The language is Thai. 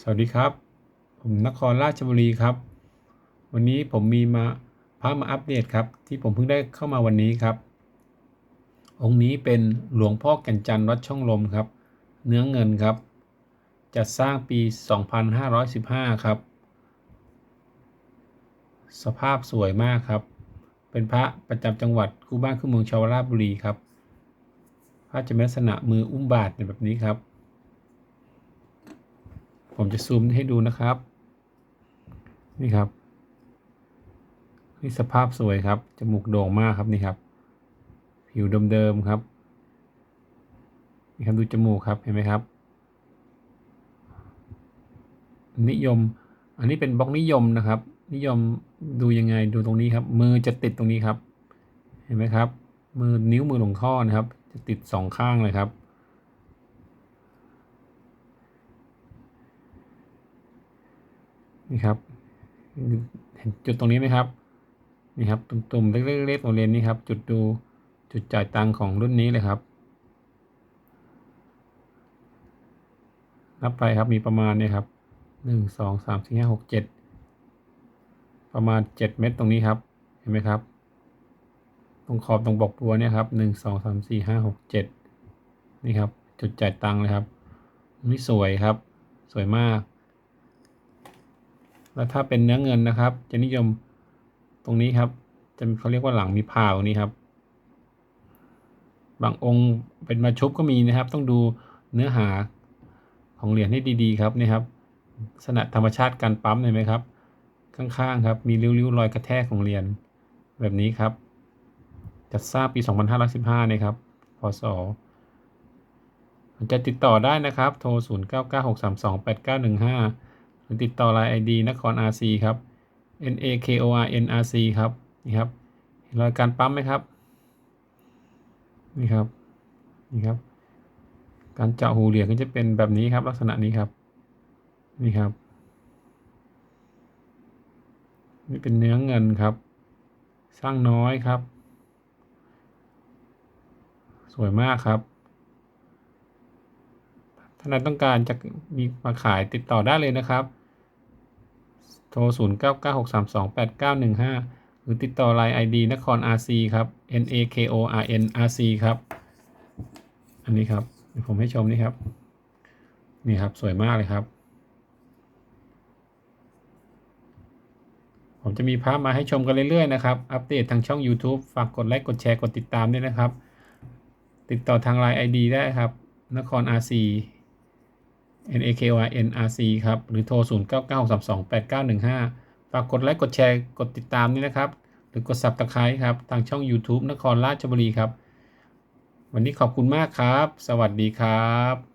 สวัสดีครับ ผมนครราชบุรีครับ วันนี้ผมมีมาพระมาอัปเดตครับ ที่ผมเพิ่งได้เข้ามาวันนี้ครับ องค์นี้เป็นหลวงพ่อแก่นจันทร์วัดช่องลมครับ เนื้อเงินครับ จัดสร้างปี 2515 ครับ สภาพสวยมากครับ เป็นพระประจำจังหวัดคู่บ้านคู่เมืองชาวราชบุรีครับ พระจะมีลักษณะมืออุ้มบาทแบบนี้ครับ ผมจะซูมให้ดูนะครับ นี่ครับนี่สภาพสวยครับ จมูกโด่งมากครับนี่ครับ ผิวเดิมๆครับ นี่ครับดูจมูกครับเห็นไหมครับ นิยม อันนี้เป็นบล็อกนิยมนะครับ นิยมดูยังไงดูตรงนี้ครับ มือจะติดตรงนี้ครับ เห็นไหมครับ มือนิ้วมือหลงข้อนะครับ จะติดสองข้างเลยครับ นี่ครับเห็นจุดตรงนี้ไหมครับนี่ครับตุ่มๆเล็กๆตรงเลนนี้ครับ จุดดูจุดจ่ายตังของรุ่นนี้เลยครับ นับไปครับมีประมาณเนี่ยครับหนึ่งสองสามสี่ห้าหกเจ็ดประมาณเจ็ดเม็ดตรงนี้ครับ เห็นไหมครับ ตรงขอบตรงบอกตัวเนี่ยครับหนึ่งสองสามสี่ห้าหกเจ็ดนี่ครับ จุดจ่ายตังเลยครับนี่สวยครับ สวยมาก แล้วถ้าเป็นเนื้อเงินนะครับ จะนิยมตรงนี้ครับ จะเขาเรียกว่าหลังมีพาวนี่ครับ บางองค์เป็นมาชุบก็มีนะครับ ต้องดูเนื้อหาของเหรียญให้ดีๆ ครับนี่ครับลักษณะธรรมชาติการปั๊มเห็นไหมครับ ข้างๆครับ มีริ้วๆรอยกระแทกของเหรียญแบบนี้ครับ จัดสร้างปี 2515นะครับพศจะติดต่อได้นะครับ โทร 0996328915 หรือติดต่อไลน์ ID นคร RC ครับ N A K O R N R C ครับนี่ครับเห็นรอยการปั๊มไหมครับนี่ครับนี่ครับ การเจาะหูเหรียญก็จะเป็นแบบนี้ครับ ลักษณะนี้ครับนี่ครับ นี่เป็นเนื้อเงินครับ สร้างน้อยครับ สวยมากครับ ถ้าใครต้องการจะมีมาขายติดต่อได้เลยนะครับ โทร 0 9 9 6 3 2 8 9 1 5 หรือติดต่อไลน์ ID นคร RC ครับ N A K O R N R C ครับ อันนี้ครับผมให้ชมนี่ครับ นี่ครับสวยมากเลยครับ ผมจะมีภาพมาให้ชมกันเรื่อยๆนะครับ อัปเดตทางช่อง YouTube ฝากกดไลค์กดแชร์กดติดตามด้วยนะครับ ติดต่อทาง Line ID ได้ครับนคร RC N A K O R N R C ครับ หรือโทร 0 9 9 6 3 2 8 9 1 5 ฝากกดไลค์ กดแชร์ กดติดตามนี่นะครับ หรือกด Subscribe ครับ ทางช่อง YouTube นครราชบุรีครับ วันนี้ขอบคุณมากครับ สวัสดีครับ